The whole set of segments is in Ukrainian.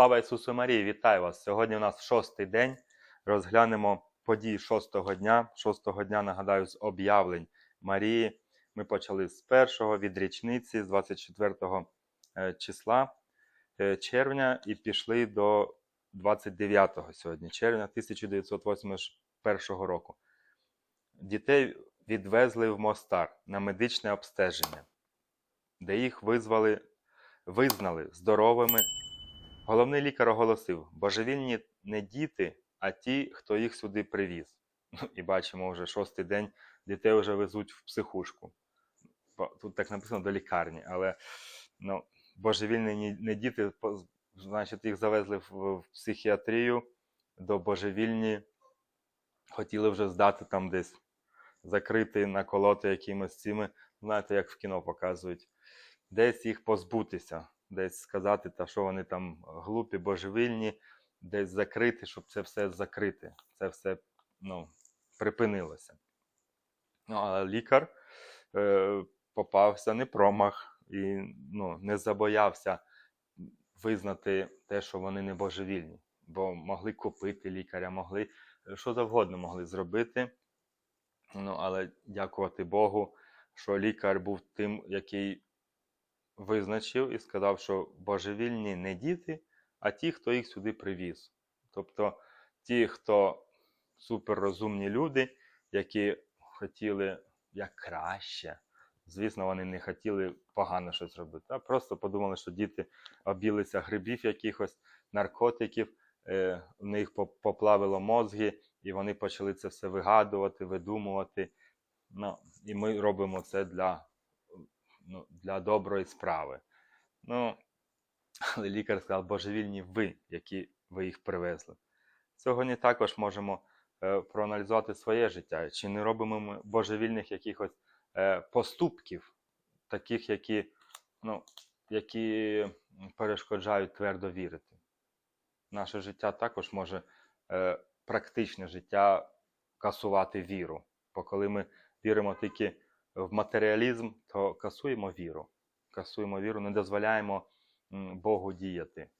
Слава Ісусу Марії! Вітаю вас! Сьогодні у нас шостий день. Розглянемо події шостого дня. Шостого дня, нагадаю, з об'явлень Марії. Ми почали з першого від річниці, з 24 е, числа е, червня, і пішли до 29 сьогодні, червня 1981 року. Дітей відвезли в Мостар на медичне обстеження, де їх визвали, визнали здоровими. Головний лікар оголосив: божевільні не діти, а ті, хто їх сюди привіз. Ну, і бачимо, вже шостий день дітей вже везуть в психушку. Тут так написано до лікарні, але ну, божевільні не діти, значить, їх завезли в, психіатрію до божевільні, хотіли вже здати там десь, закрити, наколоти якимось цими, знаєте, як в кіно показують десь їх позбутися, десь сказати, та що вони там глупі, божевільні, десь закрити, щоб це все закрити, це все ну, припинилося. Ну, але лікар е, попався не промах і ну, не забоявся визнати те, що вони не божевільні, бо могли купити лікаря, могли е, що завгодно могли зробити. Ну, але дякувати Богу, що лікар був тим, який визначив і сказав, що божевільні не діти, а ті, хто їх сюди привіз. Тобто ті, хто суперрозумні люди, які хотіли як краще. Звісно, вони не хотіли погано щось робити, а просто подумали, що діти обілися грибів якихось, наркотиків, е, в них по- поплавило мозги, і вони почали це все вигадувати, видумувати. Ну, і ми робимо це для ну, для доброї справи. Ну, але лікар сказав, божевільні ви, які ви їх привезли. Сьогодні також можемо е, проаналізувати своє життя. Чи не робимо ми божевільних якихось е, поступків, таких, які, ну, які перешкоджають твердо вірити. Наше життя також може е, практичне життя касувати віру. Бо коли ми віримо тільки в матеріалізм, то касуємо віру. Касуємо віру, не дозволяємо Богу діяти.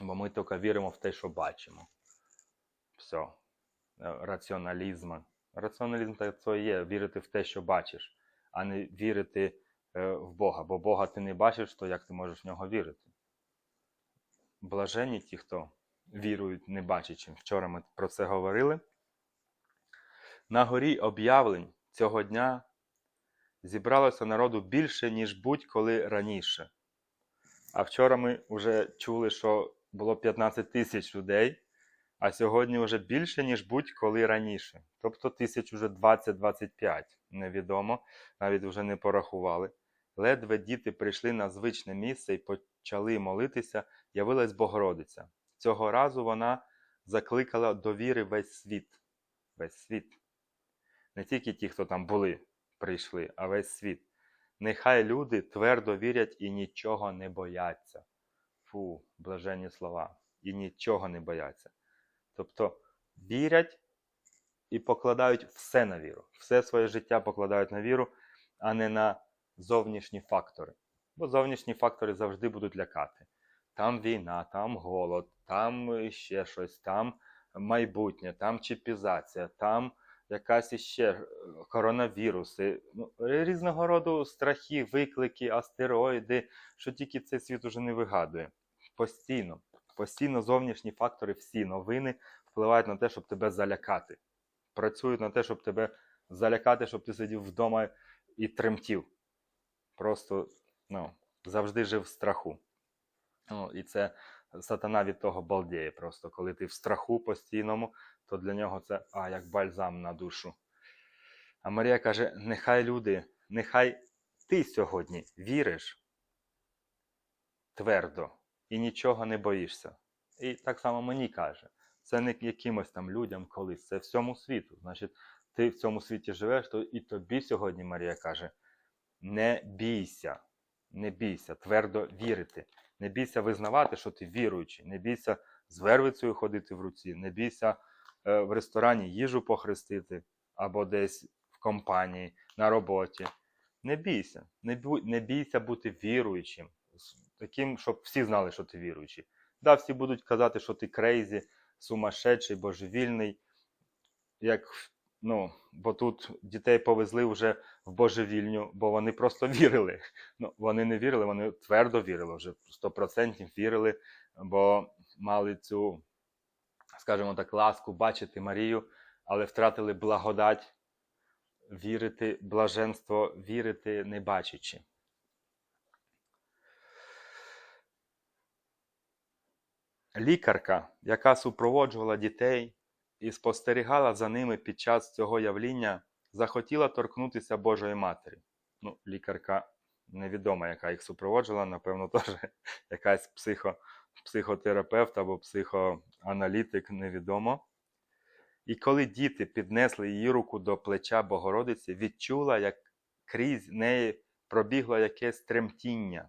Бо ми тільки віримо в те, що бачимо. Все. Раціоналізм. Раціоналізм це є вірити в те, що бачиш, а не вірити е, в Бога. Бо Бога ти не бачиш, то як ти можеш в нього вірити? Блаженні ті, хто вірують, не бачачи. Вчора ми про це говорили. На горі об'явлень цього дня зібралося народу більше, ніж будь-коли раніше. А вчора ми вже чули, що було 15 тисяч людей, а сьогодні вже більше, ніж будь-коли раніше. Тобто тисяч уже 20-25, невідомо, навіть вже не порахували. Ледве діти прийшли на звичне місце і почали молитися, явилась Богородиця. Цього разу вона закликала до віри весь світ. Весь світ. Не тільки ті, хто там були, прийшли, а весь світ. Нехай люди твердо вірять і нічого не бояться. Фу, блаженні слова. І нічого не бояться. Тобто вірять і покладають все на віру. Все своє життя покладають на віру, а не на зовнішні фактори. Бо зовнішні фактори завжди будуть лякати. Там війна, там голод, там ще щось, там майбутнє, там чіпізація, там якась іще е, коронавіруси, ну, різного роду страхи, виклики, астероїди, що тільки цей світ уже не вигадує. Постійно, постійно зовнішні фактори, всі новини впливають на те, щоб тебе залякати. Працюють на те, щоб тебе залякати, щоб ти сидів вдома і тремтів. Просто ну, завжди жив в страху. Ну, і це сатана від того балдіє просто. Коли ти в страху постійному, то для нього це а, як бальзам на душу. А Марія каже: нехай люди, нехай ти сьогодні віриш твердо і нічого не боїшся. І так само мені каже, це не якимось там людям колись, це всьому світу. Значить, ти в цьому світі живеш, то і тобі сьогодні Марія каже: не бійся, не бійся, твердо вірити. Не бійся визнавати, що ти віруючий, не бійся з вервицею ходити в руці, не бійся е, в ресторані їжу похрестити або десь в компанії, на роботі. Не бійся, не, бу- не бійся бути віруючим, таким, щоб всі знали, що ти віруючий. Да, всі будуть казати, що ти крейзі, сумасшедший, божевільний. Як, ну, бо тут дітей повезли вже в божевільню, бо вони просто вірили. Ну, вони не вірили, вони твердо вірили, вже 100% вірили, бо мали цю, скажімо так, ласку бачити Марію, але втратили благодать вірити, блаженство вірити, не бачачи. Лікарка, яка супроводжувала дітей і спостерігала за ними під час цього явління, захотіла торкнутися Божої Матері. Ну, лікарка невідома, яка їх супроводжувала, напевно, теж якась психо, психотерапевт або психоаналітик, невідомо. І коли діти піднесли її руку до плеча Богородиці, відчула, як крізь неї пробігло якесь тремтіння.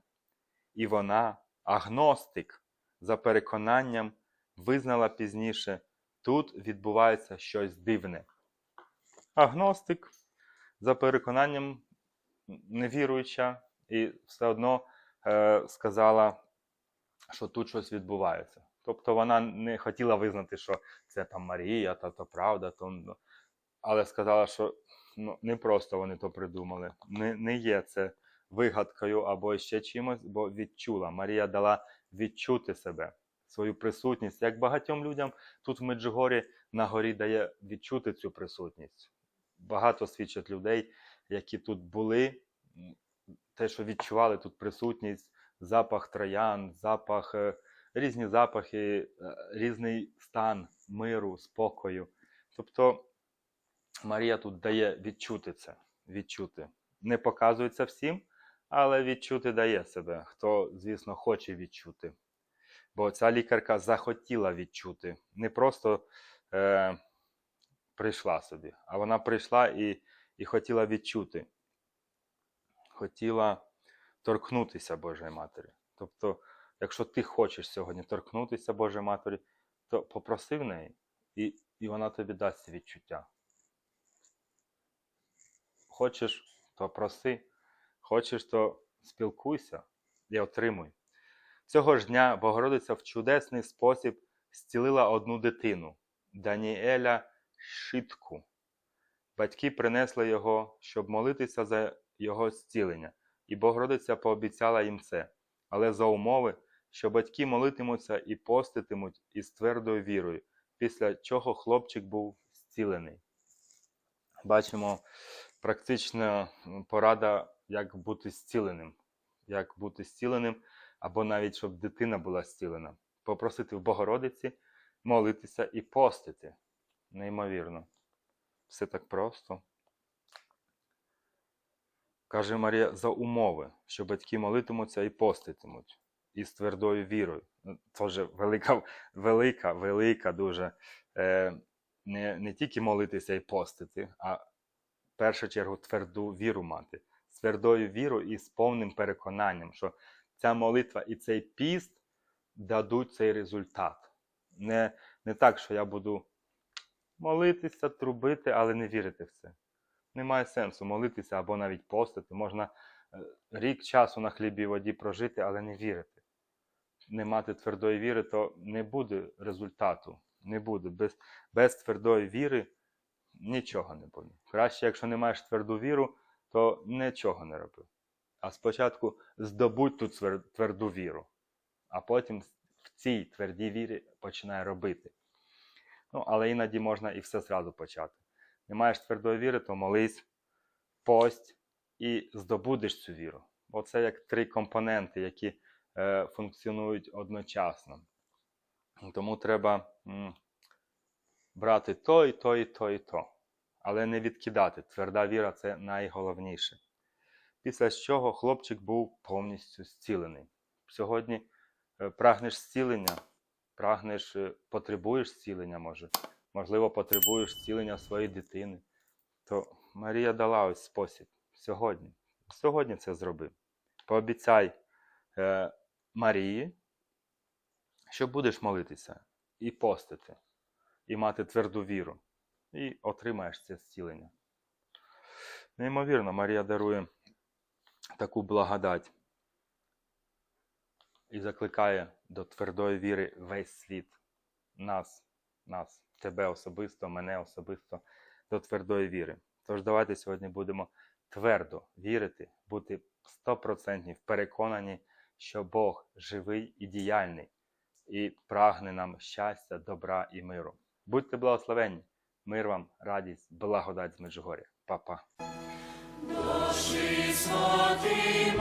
І вона, агностик, за переконанням, визнала пізніше, тут відбувається щось дивне. Агностик, за переконанням, невіруюча, і все одно е, сказала, що тут щось відбувається. Тобто вона не хотіла визнати, що це там Марія, та то правда, то, ну, але сказала, що ну, не просто вони то придумали. Не, не є це вигадкою або ще чимось, бо відчула. Марія дала відчути себе, свою присутність. Як багатьом людям тут в Меджугорі на горі дає відчути цю присутність. Багато свідчать людей, які тут були, те, що відчували тут присутність, запах троян, запах, е, різні запахи, е, різний стан миру, спокою. Тобто Марія тут дає відчути це, відчути. Не показується всім, але відчути дає себе, хто, звісно, хоче відчути. Бо ця лікарка захотіла відчути. Не просто е, прийшла собі, а вона прийшла і, і хотіла відчути. Хотіла торкнутися Божої Матері. Тобто, якщо ти хочеш сьогодні торкнутися Божої Матері, то попроси в неї, і, і вона тобі дасть відчуття. Хочеш, то проси, хочеш, то спілкуйся і отримуй. Цього ж дня Богородиця в чудесний спосіб зцілила одну дитину Даніеля Шитку. Батьки принесли його, щоб молитися за його зцілення, і Богородиця пообіцяла їм це, але за умови, що батьки молитимуться і поститимуть із твердою вірою, після чого хлопчик був зцілений. Бачимо практична порада, як бути зціленим, як бути зціленим, або навіть щоб дитина була зцілена. Попросити в Богородиці, молитися і постити. Неймовірно. Все так просто. Каже Марія, за умови, що батьки молитимуться і поститимуть із твердою вірою. Ну, Теж велика, велика, велика дуже. Е, не, не тільки молитися і постити, а в першу чергу тверду віру мати. З твердою вірою і з повним переконанням, що ця молитва і цей піст дадуть цей результат. Не, не так, що я буду молитися, трубити, але не вірити в це. Немає сенсу молитися або навіть постити. Можна е, рік часу на хлібі і воді прожити, але не вірити. Не мати твердої віри, то не буде результату. Не буде. Без, без твердої віри нічого не буде. Краще, якщо не маєш тверду віру, то нічого не роби. А спочатку здобудь ту тверду віру, а потім в цій твердій вірі починай робити. Ну, але іноді можна і все зразу почати. Не маєш твердої віри, то молись, пость і здобудеш цю віру. Бо це як три компоненти, які е, функціонують одночасно. Тому треба м, брати то, і то, і то, і то. Але не відкидати. Тверда віра це найголовніше. Після чого хлопчик був повністю зцілений. Сьогодні е, прагнеш зцілення, прагнеш, е, потребуєш зцілення, може. Можливо, потребуєш зцілення своєї дитини. То Марія дала ось спосіб сьогодні. Сьогодні це зроби. Пообіцяй е, Марії, що будеш молитися і постити, і мати тверду віру, і отримаєш це зцілення. Неймовірно, Марія дарує таку благодать. і закликає до твердої віри весь світ. Нас, нас, тебе особисто, мене особисто до твердої віри. Тож давайте сьогодні будемо твердо вірити, бути 100% переконані, що Бог живий і діяльний, і прагне нам щастя, добра і миру. Будьте благословенні! Мир вам, радість, благодать з Меджугоря. Па-па! Душі святий